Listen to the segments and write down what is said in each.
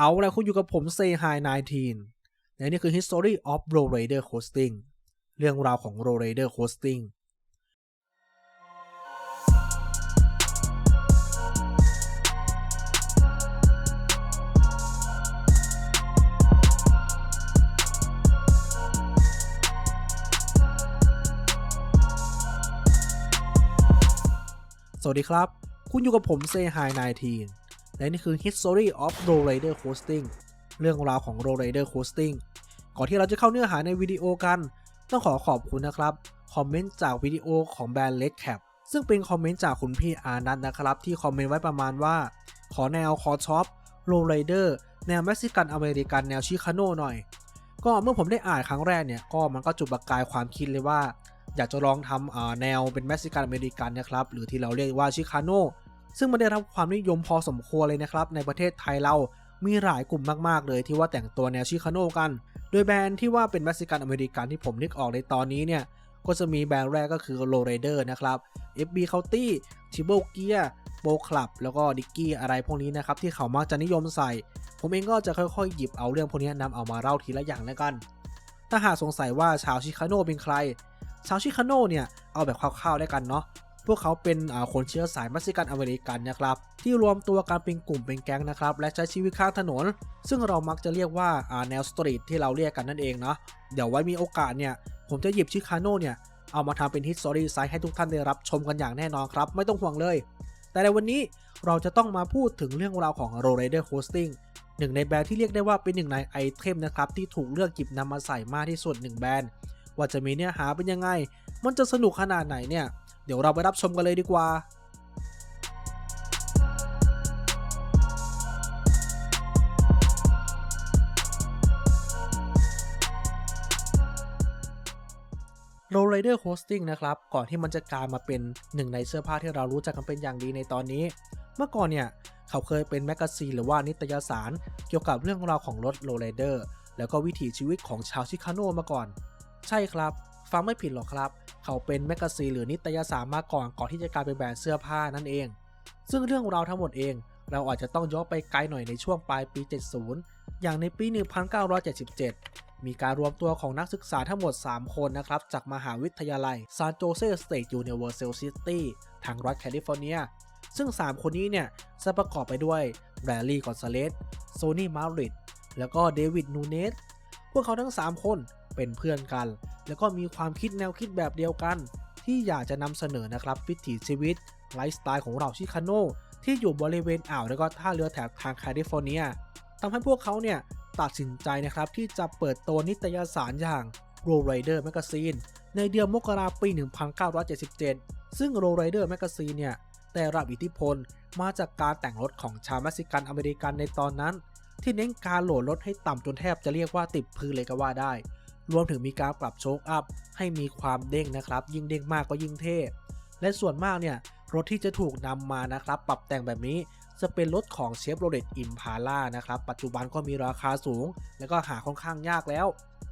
เอาแล้วคุณอยู่กับผม Say Hi 19 และนี่คือ History of Row Raider Hosting เรื่องราวของ Row Raider Hosting สวัสดีครับ คุณอยู่กับผม Say Hi 19 และนี่คือ History of Row Raider Hosting เรื่องราวของ Row Raider Hosting ก่อนที่เราจะเข้าเนื้อหาในวิดีโอกัน ต้องขอขอบคุณนะครับ คอมเมนต์จากวิดีโอของแบรนด์ Red Cap ซึ่งเป็นคอมเมนต์จากคุณพี่อานัทนะครับ ที่คอมเมนต์ไว้ประมาณว่า ขอแนวคอช็อปโรลไรเดอร์แนวเม็กซิกันอเมริกันแนวชิคาโน่หน่อย ก็เมื่อผมได้อ่านครั้งแรกเนี่ย ก็มันก็จุดประกายความคิดเลยว่า อยากจะลองทำแนวเป็นเม็กซิกันอเมริกันนะครับ หรือที่เราเรียกว่าชิคาโน่ ซึ่งมันได้รับความนิยมพอสมควรเลยนะครับ ในประเทศไทยเรามีหลายกลุ่มมากๆ เลยที่ว่าแต่งตัวแนวชิคาโน่กัน โดยแบรนด์ที่ว่าเป็นเม็กซิกันอเมริกันที่ผมนึกออกในตอนนี้เนี่ย ก็จะมีแบรนด์แรกก็คือ l o w Rider นะครับ FB c o u n t y t i b o Gear Pro Club แล้วก็ d i c k y อะไรพวกนี้นะครับ ที่เขามักจะนิยมใส่ ผมเองก็จะค่อยๆ หยิบเอาเรื่องพวกนี้นำเอามาเล่าทีละอย่างแล้วกัน ถ้าหากสงสัยว่าชาวชิคาโน่เป็นใคร ชาวชิคาโน่เนี่ย เอาแบบคร่าวๆได้กันเนาะ พวกเขาเป็นคนเชื้อสายม็กซิกันอเมริกันนะครับที่รวมตัวกันเป็นกลุ่มเป็นแก๊งนะครับและใช้ชีวิตข้างถนน ซึ่งเรามักจะเรียกว่าแนวสตรีทที่เราเรียกกันนั่นเองเนาะเดี๋ยวไว้มีโอกาสเนี่ยผมจะหยิบชิคาโน่เนี่ยเอามาทำเป็นฮิตสตอรี่ไซต์ให้ทุกท่านได้รับชมกันอย่างแน่นอนครับ ไม่ต้องห่วงเลย แต่ในวันนี้เราจะต้องมาพูดถึงเรื่องราวของ Row Rider Hosting หนึ่งในแบรนด์ที่เรียกได้ว่าเป็นหนึ่งในไอเทมนะครับที่ถูกเลือกหยิบนำมาใส่มากที่สุดหนึ่งแบรนด์ว่าจะมีเนื้อหาเป็นยังไง มันจะสนุกขนาดไหนเนี่ย เดี๋ยวเราไปรับชมกันเลยดีกว่า Row Rider Hosting นะครับ ก่อนที่มันจะกลายมาเป็นหนึ่งในเสื้อผ้าที่เรารู้จักกันเป็นอย่างดีในตอนนี้ เมื่อก่อนเนี่ย เขาเคยเป็นแมกกาซีนหรือว่านิตยสาร เกี่ยวกับเรื่องราวของรถ Row Rider แล้วก็วิถีชีวิตของชาวชิคาโนมาก่อน ใช่ครับ ฟังไม่ผิดหรอกครับ เขาเป็นแมกกาซีนหรือนิตยสารมาก่อนก่อนที่จะกลายเป็นแบรนด์เสื้อผ้านั่นเอง ซึ่งเรื่องราวทั้งหมดเอง เราอาจจะต้องย้อนไปไกลหน่อยในช่วงปลายปี 70 อย่างในปี 1977 มีการรวมตัวของนักศึกษาทั้งหมด 3 คนนะครับ จากมหาวิทยาลัยซานโจเซสเตทยูนิเวอร์แซลซิตี้ทางรัฐแคลิฟอร์เนีย ซึ่ง 3 คนนี้เนี่ยจะประกอบไปด้วยแบรลี่กอนซาเลสโซนี่มาริดแล้วก็เดวิดนูเนสพวกเขาทั้ง 3 คน เป็นเพื่อนกัน แล้วก็มีความคิดแนวคิดแบบเดียวกัน ที่อยากจะนำเสนอนะครับวิถีชีวิตไลฟ์สไตล์ของเราชิคาโนที่อยู่บริเวณอ่าวแล้วก็ท่าเรือแถบทางแคลิฟอร์เนียทำให้พวกเขาเนี่ยตัดสินใจนะครับที่จะเปิดตัวนิตยสารอย่าง Row Rider Magazine ในเดือนมกราปี 1977 ซึ่ง Row Rider Magazine เนี่ยได้รับอิทธิพลมาจากการแต่งรถของชาวเม็กซิกันอเมริกันในตอนนั้น ที่เน้นการโหลดรถให้ต่ำจนแทบจะเรียกว่าติดพื้นเลยก็ว่าได้ รวมถึงมีการปรับโชคอัพให้มีความเด้งนะครับ ยิ่งเด้งมากก็ยิ่งเท่และส่วนมากเนี่ยรถที่จะถูกนำมานะครับ ปรับแต่งแบบนี้จะเป็นรถของเชฟโรเลตอิมพาล่านะครับ ปัจจุบันก็มีราคาสูง และก็หาค่อนข้างยากแล้ว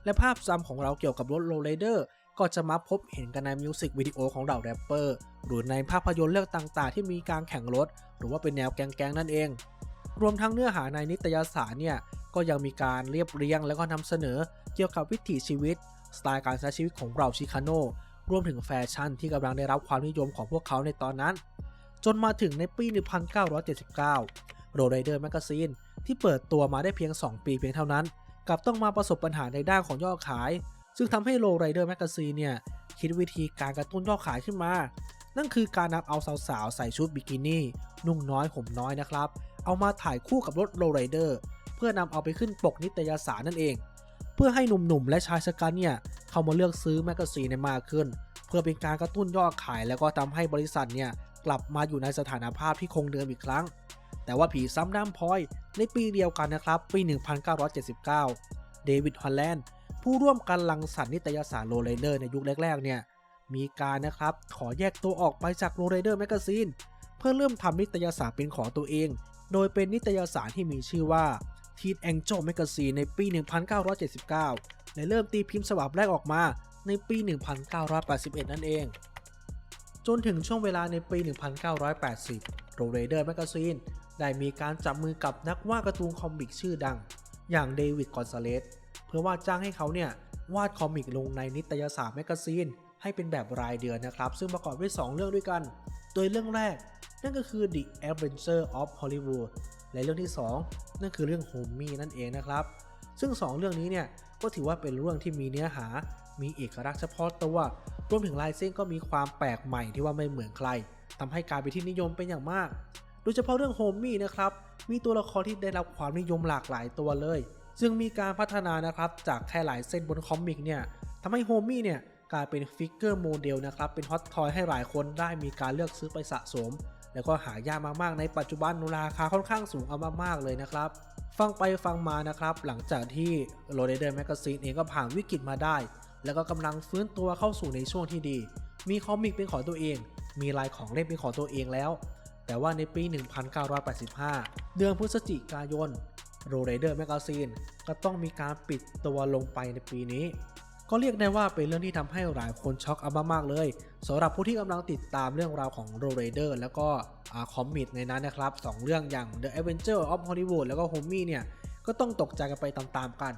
และภาพจำของเราเกี่ยวกับรถโรเลเดอร์ก็จะมาพบเห็นกันในมิวสิกวิดีโอของเหล่าแรปเปอร์หรือในภาพยนตร์เรื่องต่างๆ ที่มีการแข่งรถ หรือว่าเป็นแนวแกงๆนั่นเอง รวมทั้งเนื้อหาในนิตยสารเนี่ยก็ยังมีการเรียบเรียงแล้วก็นำเสนอ เกี่ยวกับวิถีชีวิต สไตล์การใช้ชีวิตของเราชิคาโนรวมถึงแฟชั่นที่กำลังได้รับความนิยมของพวกเขาในตอนนั้น จนมาถึงในปี 1979 Row Rider Magazine ที่เปิดตัวมาได้เพียง 2 ปีเพียงเท่านั้นกลับต้องมาประสบปัญหาในด้านของยอดขาย ซึ่งทำให้ Row Rider Magazine เนี่ยคิดวิธีการกระตุ้นยอดขายขึ้นมา นั่นคือการนำเอาสาวๆ ใส่ชุดบิกินี่ นุ่งน้อยห่มน้อยนะครับ เอามาถ่ายคู่กับรถ Row Rider เพื่อนำเอาไปขึ้นปกนิตยสารนั่นเอง เพื่อให้หนุ่มๆ และชายชะกันเนี่ยเข้ามาเลือกซื้อแมกกาซีนในมากขึ้น เพื่อเป็นการกระตุ้นยอดขาย แล้วก็ทำให้บริษัทเนี่ยกลับมาอยู่ในสถานภาพที่คงเดิมอีกครั้ง แต่ว่าผีซ้ำน้ำพลอยในปีเดียวกันนะครับ ปี 1979 เดวิดฮอลแลนด์ผู้ร่วมกันลังสรรค์นิตยสารโรเลเดอร์ในยุคแรกๆเนี่ยมีการนะครับขอแยกตัวออกไปจากโรเลเดอร์แมกกาซีนเพื่อเริ่มทำนิตยสารเป็นของตัวเอง โดยเป็นนิตยสารที่มีชื่อว่า Teen Angel Magazine ในปี 1979 และเริ่มตีพิมพ์ฉบับแรกออกมาในปี 1981 นั่นเอง จนถึงช่วงเวลาในปี 1980 Row Rider Magazine ได้มีการจับมือกับนักวาดการ์ตูนคอมิกชื่อดัง อย่างเดวิดกอนซาเลสเพื่อว่าจ้างให้เขาเนี่ยวาดคอมิกลงในนิตยสารแมกกาซีนให้เป็นแบบรายเดือนนะครับ ซึ่งประกอบด้วย 2 เรื่องด้วยกัน โดยเรื่องแรก นั่นก็คือ The Adventure of Hollywood และเรื่องที่ 2 นั่นคือเรื่อง Homie นั่นเองนะครับ ซึ่ง 2 เรื่องนี้เนี่ยก็ถือว่าเป็นเรื่องที่มีเนื้อหา มีเอกลักษณ์เฉพาะตัวรวมถึงลายเส้นก็มีความแปลกใหม่ที่ว่าไม่เหมือนใครทำให้กลายเป็นที่นิยมเป็นอย่างมาก โดยเฉพาะเรื่องโฮมมี่นะครับ มีตัวละครที่ได้รับความนิยมหลากหลายตัวเลย ซึ่งมีการพัฒนานะครับจากแค่หลายเส้นบนคอมิกเนี่ยทำให้โฮมมี่เนี่ยกลายเป็นฟิกเกอร์โมเดลนะครับ เป็นฮอตทอยให้หลายคนได้มีการเลือกซื้อไปสะสม แล้วก็หายากมากๆ ในปัจจุบันราคาค่อนข้างสูงเอามากๆเลยนะครับ ฟังไปฟังมานะครับ หลังจากที่โรเดเดอร์แมกซีนเองก็ผ่านวิกฤตมาได้ แล้วก็กำลังฟื้นตัวเข้าสู่ในช่วงที่ดี มีคอมิกเป็นของตัวเอง มีลายของเล่นเป็นของตัวเองแล้ว แต่ว่าในปี 1985 เดือนพฤศจิกายนโรเ a เดอร์แมกซีนก็ต้องมีการปิดตัวลงไปในปีนี้ ก็เรียกได้ว่าเป็นเรื่องที่ทำให้หลายคนช็อกเอามากๆเลยสำหรับผู้ที่กำลังติดตามเรื่องราวของโรเ a เดอร์แล้วก็คอมิกในนั้นนะครับสองเรื่องอย่าง The Adventure of Hollywood แล้วก็ Homie เนี่ยก็ต้องตกใจกันไปตามๆกัน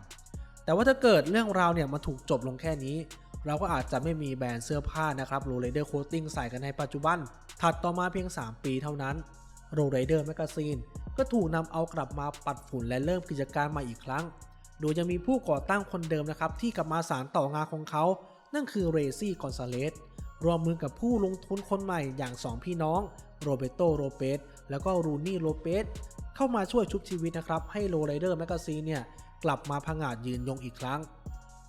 แต่ว่าถ้าเกิดเรื่องราวเนี่ยมันถูกจบลงแค่นี้ เราก็อาจจะไม่มีแบรนด์เสื้อผ้านะครับโรเ a เดอร์โคตติ้งใส่กันในปัจจุบัน ถัดต่อมาเพียง 3 ปีเท่านั้นโรเ a เดอร์แมกกาซีนก็ถูกนำเอากลับมาปัดฝุ่นและเริ่มกิจการใหม่อีกครั้ง โดยยังมีผู้ก่อตั้งคนเดิมนะครับที่กลับมาสารต่องานของเขา นั่นคือเรซี่กอนซาเลสรวมมือกับผู้ลงทุนคนใหม่อย่าง 2 พี่น้องโรเบโตโรเปสแล้วก็รูนี่โรเปสเข้ามาช่วยชุบชีวิตนะครับ ให้โรเ a เดอร์แมกกาซีเนี่ยกลับมาผงาดยืนยงอีกครั้ง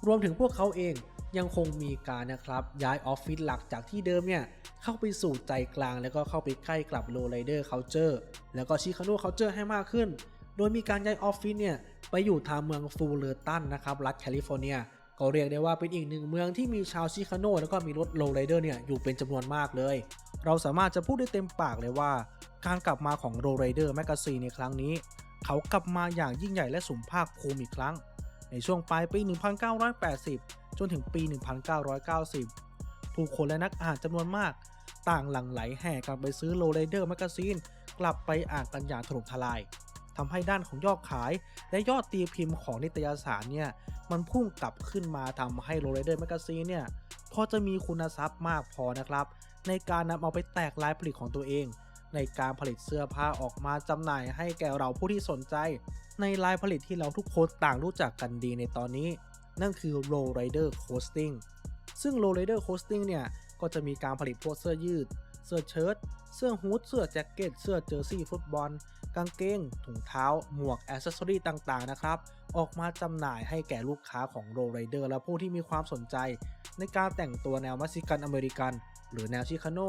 รวมถึงพวกเขาเองยังคงมีการนะครับย้ายออฟฟิศหลักจากที่เดิมเนี่ยเข้าไปสู่ใจกลางแล้วก็เข้าไปใกล้กับโรไ a เดอร์เคาเจอร์แล้วก็ชิคาโนเคาเจอร์ให้มากขึ้น โดยมีการย้ายออฟฟิศเนี่ยไปอยู่ทางเมืองฟูลเลอร์ตันนะครับรัฐแคลิฟอร์เนียก็เรียกได้ว่าเป็นอีกหนึ่งเมืองที่มีชาวชิคาโนแล้วก็มีรถโรไ a เดอร์เนี่ยอยู่เป็นจำนวนมากเลย เราสามารถจะพูดได้เต็มปากเลยว่า การกลับมาของโรไ a เดอร์แมกกาซีนในครั้งนี้ เขากลับมาอย่างยิ่งใหญ่และสมภาคภูมิอีกครั้ง ในช่วงปลายปี 1980 จนถึงปี 1990 ผู้คนและนักอ่านจำนวนมาก ต่างหลั่งไหลแห่กันไปซื้อโร l เดอร์แมกกาซีนกลับไปอ่านกันอย่างถล่มทลาย ทำให้ด้านของยอดขาย และยอดตีพิมพ์ของนิตยสารเนี่ยมันพุ่งกลับขึ้นมาทำให้โร l เดอร์แมกซีนเนี่ยพอจะมีคุณทรัพย์มากพอนะครับ ในการนำเอาไปแตกลายผลิตของตัวเอง ในการผลิตเสื้อผ้าออกมาจำหน่ายให้แก่เราผู้ที่สนใจ ในลายผลิตที่เราทุกคนต่างรู้จักกันดีในตอนนี้ นั่นคือ Roll Rider Coasting ซึ่ง Roll Rider Coasting เนี่ยก็จะมีการผลิตพวกเสื้อยืด เสื้อเชิ้ต เสื้อฮูดเสื้อแจ็คเก็ต เสื้อเจอร์ซี่ฟุตบอล กางเกง ถุงเท้า หมวกอ c เซสซอรีต่างๆ นะครับ ออกมาจำหน่ายให้แก่ลูกค้าของ Roll Rider และผู้ที่มีความสนใจ ในการแต่งตัวแนวม็กซิกันอเมริกัน หรือแนวชิคาโน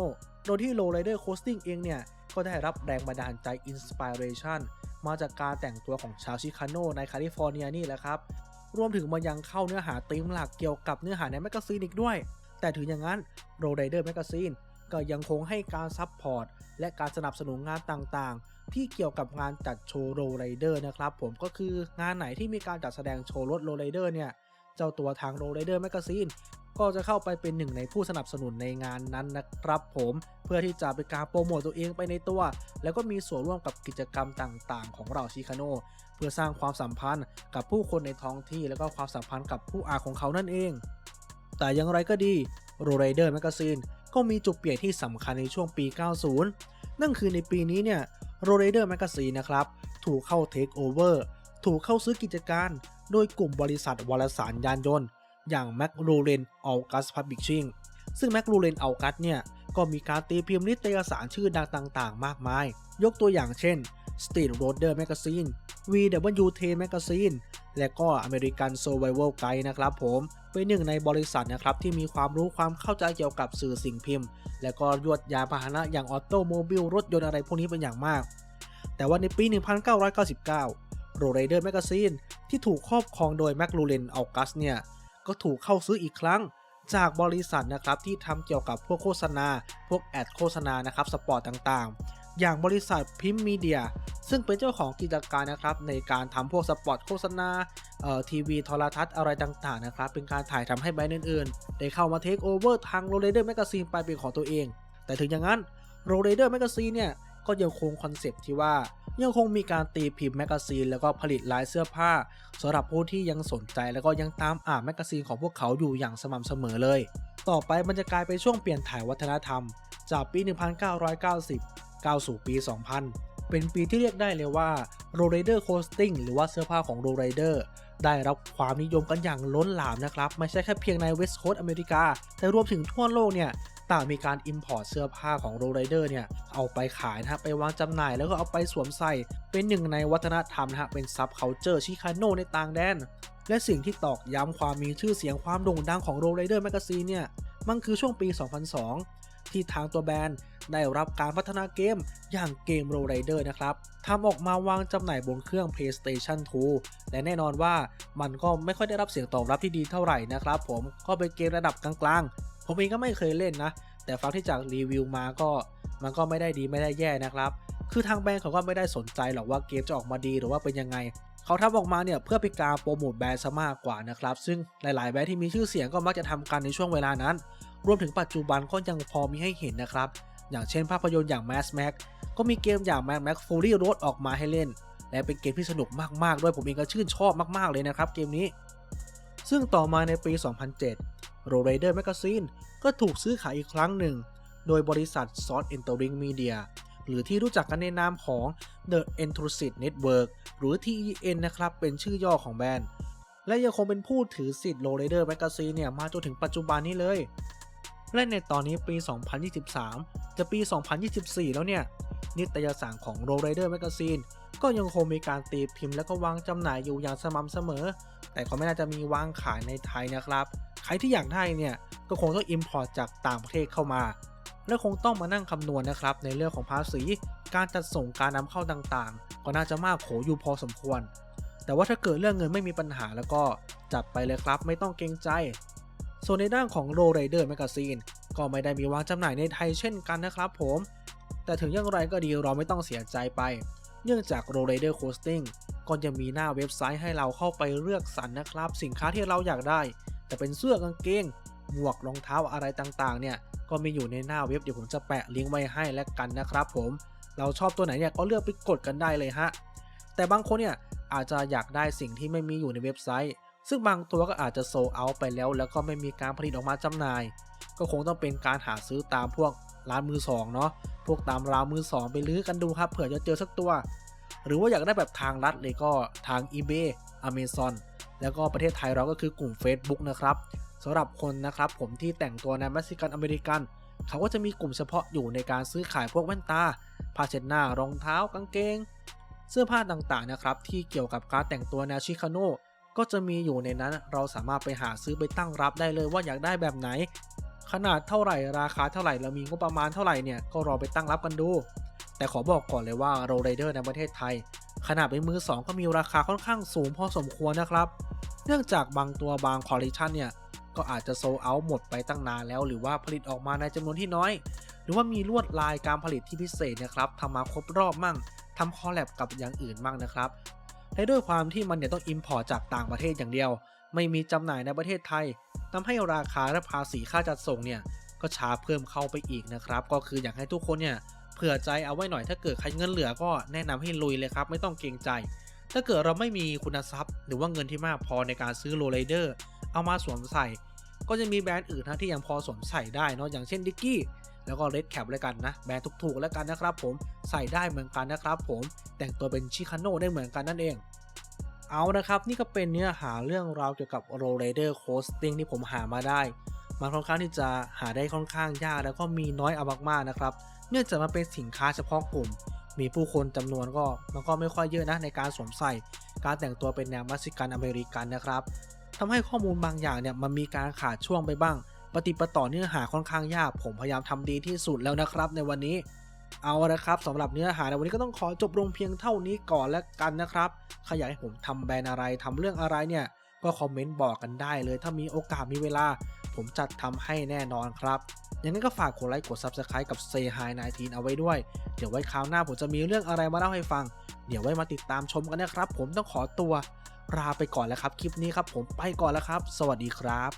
โดยที่ Roll Rider Coasting เองเนี่ย ก็ได้รับแรงบันดาลใจอินสปิเรชันมาจากการแต่งตัวของชาวชิคาโนในแคลิฟอร์เนียนี่แหละครับ รวมถึงมายังเข้าเนื้อหาธีมหลักเกี่ยวกับเนื้อหาในแมกกาซีนอีกด้วย แต่ถึงอย่างนั้น r o เ Rider Magazine ก็ยังคงให้การซัพพอร์ตและการสนับสนุนงานต่างๆ ที่เกี่ยวกับงานจัดโชว์ r o เ Rider นะครับผมก็คืองานไหนที่มีการจัดแสดงโชว์รถ r o เ Rider เนี่ยเจ้าตัวทาง r o เ Rider Magazine ก็จะเข้าไปเป็นหนึ่งในผู้สนับสนุนในงานนั้นนะครับผมเพื่อที่จะเป็นการโปรโมตตัวเองไปในตัว แล้วก็มีส่วนร่วมกับกิจกรรมต่างๆ ของเราชิคาโนเพื่อสร้างความสัมพันธ์กับผู้คนในท้องที่ แล้วก็ความสัมพันธ์กับผู้อาของเขานั่นเอง แต่อย่างไรก็ดี r o เ Rider Magazine ก็มีจุดเปลี่ยนที่สำคัญในช่วงปี 90 นั่นคือในปีนี้เนี่ย โรเลเดอร์แมกกาซีนะครับ ถูกเข้าเทคโอเวอร์ถูกเข้าซื้อกิจการ โดยกลุ่มบริษัทวารสารยานยนต์ อย่างแมคโรเลนอัลกัสพับบิชชิงซึ่งแมคโรเลนอัลกัสเนี่ย ก็มีการตีพิมพ์นิตยสารชื่อดังต่างๆ มากมาย ยกตัวอย่างเช่น Street Roader Magazine VW10 Magazine และก็ American Survival Guide นะครับผมเป็นหนึ่งในบริษัทนะครับที่มีความรู้ความเข้าใจเกี่ยวกับสื่อสิ่งพิมพ์ และก็ยวดยาพาหนะอย่างออโตโมบิลรถยนต์อะไรพวกนี้เป็นอย่างมาก แต่ว่าในปี 1999 r o r a d e r Magazine ที่ถูกครอบครองโดย m c l a r e n August เนี่ยก็ถูกเข้าซื้ออีกครั้งจากบริษัทนะครับที่ทำเกี่ยวกับพวกโฆษณา พวกแอดโฆษณานะครับสปอร์ตต่างๆ อย่างบริษัทพิมพ์มีเดีย ซึ่งเป็นเจ้าของกิจการนะครับ ในการทำพวกสปอร์ตโฆษณาเอ่อทีวีโทรทัศน์อะไรต่างๆนะครับ เป็นการถ่ายทำให้แบรนด์อื่นๆ ได้เข้ามาเทคโอเวอร์ทาง r o l e r Magazine ไปเป็นของตัวเอง แต่ถึงอย่างนั้น r o l e r Magazine เนี่ยก็ยังคงคอนเซปต์ที่ว่ายังคงมีการตีพิมพ์แมกกาซีนแล้วก็ผลิตลายเสื้อผ้าสำหรับผู้ที่ยังสนใจแล้วก็ยังตามอ่านแมกกาซีนของพวกเขาอยู่อย่างสม่ำเสมอเลย ต่อไปมันจะกลายเป็นช่วงเปลี่ยนถ่ายวัฒนธรรม จากปี 1990 ก้าวสู่ปี 2000 เป็นปีที่เรียกได้เลยว่า r o r i d e r Coasting หรือว่าเสื้อผ้าของ r o r i d e r ได้รับความนิยมกันอย่างล้นหลามนะครับ ไม่ใช่แค่เพียงในเวสต์โคสต์อเมริกา แต่รวมถึงทั่วโลกเนี่ยต่างมีการ Import เสื้อผ้าของ r o r i d e r เนี่ย เอาไปขายนะฮะ ไปวางจำหน่ายแล้วก็เอาไปสวมใส่ เป็นหนึ่งในวัฒนธรรมนะฮะ เป็นซับเคาเจอร์ชิคาโนในต่างแดน และสิ่งที่ตอกย้ำความมีชื่อเสียงความโด่งดังของ r o r i d e r Magazine เนี่ย มันคือช่วงปี 2002 ที่ทางตัวแบรนด์ได้รับการพัฒนาเกมอย่างเกม r o r i d e r นะครับทำออกมาวางจำหน่ายบนเครื่อง PlayStation 2 และแน่นอนว่ามันก็ไม่ค่อยได้รับเสียงตอบรับที่ดีเท่าไหร่นะครับผมก็เป็นเกมระดับกลางๆ ผมเองก็ไม่เคยเล่นนะ แต่ฟังที่จากรีวิวมาก็มันก็ไม่ได้ดีไม่ได้แย่นะครับ คือทางแบรนด์เขาก็ไม่ได้สนใจหรอกว่าเกมจะออกมาดีหรือว่าเป็นยังไงเขาทำออกมาเนี่ยเพื่อเป็นการโปรโมทแบรนด์ซะมากกว่านะครับ ซึ่งหลายๆแบรนด์ที่มีชื่อเสียงก็มักจะทำกันในช่วงเวลานั้น รวมถึงปัจจุบันก็ยังพอมีให้เห็นนะครับ อย่างเช่นภาพยนตร์อย่าง Mass Max ก็มีเกมอย่าง Mad Max Fury Road ออกมาให้เล่น และเป็นเกมที่สนุกมากๆ ด้วยผมเองก็ชื่นชอบมากๆเลยนะครับเกมนี้ ซึ่งต่อมาในปี 2007 r o r a d e r Magazine ก็ถูกซื้อขายอีกครั้งหนึ่ง โดยบริษัท s o u t Entering Media หรือที่รู้จักกันในนามของ The Intrusive Network หรือ TEN นะครับ เป็นชื่อย่อของแบรนด์ และยังคงเป็นผู้ถือสิทธิ์ r o r a d e r Magazine เนี่ย มาจนถึงปัจจุบันนี้เลย และในตอนนี้ปี 2023 จะปี 2024 แล้วเนี่ย นิตยสารของ r o r i d e r Magazine ก็ยังคงมีการตีพิมพ์และก็วางจำหน่ายอยู่อย่างสม่ำเสมอ แต่ก็ไม่น่าจะมีวางขายในไทยนะครับ ใครที่อยากได้เนี่ย ก็คงต้อง import จากต่างประเทศเข้ามา และคงต้องมานั่งคำนวณนะครับ ในเรื่องของภาษี การจัดส่งการนำเข้าต่างๆ ก็น่าจะมากโขอยู่พอสมควร แต่ว่าถ้าเกิดเรื่องเงินไม่มีปัญหาแล้วก็จัดไปเลยครับ ไม่ต้องเกรงใจ ส่วนในด้านของ r o r i d e r Magazine ก็ไม่ได้มีวางจำหน่ายในไทยเช่นกันนะครับผม แต่ถึงอย่างไรก็ดีเราไม่ต้องเสียใจไป เนื่องจาก r o r i d e r Coasting ก็ยังมีหน้าเว็บไซต์ให้เราเข้าไปเลือกสรรนะครับ สินค้าที่เราอยากได้ แต่เป็นเสื้อกางเกง หมวกรองเท้าอะไรต่างๆ เนี่ยก็มีอยู่ในหน้าเว็บเดี๋ยวผมจะแปะลิงก์ไว้ให้แล้วกันนะครับ ผมเราชอบตัวไหนเนี่ยก็เลือกไปกดกันได้เลยฮะแต่บางคนเนี่ยอาจจะอยากได้สิ่งที่ไม่มีอยู่ในเว็บไซต์ ซึ่งบางตัวก็อาจจะโซเอาไปแล้ว แล้วก็ไม่มีการผลิตออกมาจำหน่าย ก็คงต้องเป็นการหาซื้อตามพวกร้านมือสองเนาะพวกตามร้านมือสองไปลื้อกันดูครับเผื่อจะเจอสักตัว หรือว่าอยากได้แบบทางลัดเลยก็ทาง eBay Amazon แล้วก็ประเทศไทยเราก็คือกลุ่ม Facebook นะครับสำหรับคนนะครับผมที่แต่งตัวในเม็กซิกันอเมริกันเขาก็จะมีกลุ่มเฉพาะอยู่ในการซื้อขายพวกแว่นตาผ้าเช็ดหน้ารองเท้ากางเกง เสื้อผ้าต่างๆนะครับที่เกี่ยวกับการแต่งตัวแนวชิคาโน ก็จะมีอยู่ในนั้นเราสามารถไปหาซื้อไปตั้งรับได้เลยว่าอยากได้แบบไหน ขนาดเท่าไหร่ราคาเท่าไหร่เรามีงบประมาณเท่าไหร่เนี่ยก็รอไปตั้งรับกันดู แต่ขอบอกก่อนเลยว่าโร r i d e r ในประเทศไทย ขนาดเป็นมือ 2 ก็มีราคาค่อนข้างสูงพอสมควรนะครับ เนื่องจากบางตัวบางคอลเลคชันเนี่ยก็อาจจะโซลเอาหมดไปตั้งนานแล้ว หรือว่าผลิตออกมาในจำนวนที่น้อย หรือว่ามีลวดลายการผลิตที่พิเศษนะครับทำมาครบรอบมั่งทำคอลแลบกับอย่างอื่นมั่งนะครับ และด้วยความที่มันเนี่ยต้องอิมพอร์ตจากต่างประเทศอย่างเดียว ไม่มีจำหน่ายในประเทศไทยทำให้ราคาและภาษีค่าจัดส่งเนี่ยก็ช้าเพิ่มเข้าไปอีกนะครับ ก็คืออยากให้ทุกคนเนี่ยเผื่อใจเอาไว้หน่อยถ้าเกิดใครเงินเหลือก็แนะนำให้ลุยเลยครับ ไม่ต้องเกรงใจ ถ้าเกิดเราไม่มีคุณทรัพย์ หรือว่าเงินที่มากพอในการซื้อโรลเดอร์เอามาสวมใส่ ก็จะมีแบรนด์อื่นนะที่ยังพอสวมใส่ได้เนาะอย่างเช่นดิกกี้ แล้วก็เรดแคปแล้วกันนะแบรนด์ถูกๆแล้วกันนะครับผมใส่ได้เหมือนกันนะครับผมแต่งตัวเป็นชิคาโน่ได้เหมือนกันนั่นเองเอานะครับนี่ก็เป็นเนื้อหาเรื่องราวเกี่ยวกับ r o l e r Coasting ที่ผมหามาได้มันค่อนข้างที่จะหาได้ค่อนข้างยากแล้วก็มีน้อยเอามากๆนะครับ เนื่องจากมันเป็นสินค้าเฉพาะกลุ่ม มีผู้คนจำนวนก็มันก็ไม่ค่อยเยอะนะในการสวมใส่ การแต่งตัวเป็นแนวมัสซิกันอเมริกันนะครับทำให้ข้อมูลบางอย่างเนี่ยมันมีการขาดช่วงไปบ้าง ปฏิปต่อเนื้อหาค่อนข้างยาก ผมพยายามทำดีที่สุดแล้วนะครับ ในวันนี้ เอาละครับสำหรับเนื้อหาในวันนี้ก็ต้องขอจบลงเพียงเท่านี้ก่อนแล้วกันนะครับใครอยากให้ผมทำแบรนด์อะไรทำเรื่องอะไรเนี่ย ก็คอมเมนต์บอกกันได้เลย ถ้ามีโอกาสมีเวลา ผมจัดทำให้แน่นอนครับย่างนั้นก็ฝากกดไลค์กด Subscribe กับ Say Hi 19เอาไว้ด้วย เดี๋ยวไว้คราวหน้าผมจะมีเรื่องอะไรมาเล่าให้ฟัง เดี๋ยวไว้มาติดตามชมกันนะครับ ผมต้องขอตัวลาไปก่อนแล้วครับ คลิปนี้ครับผมไปก่อนแล้วครับ สวัสดีครับ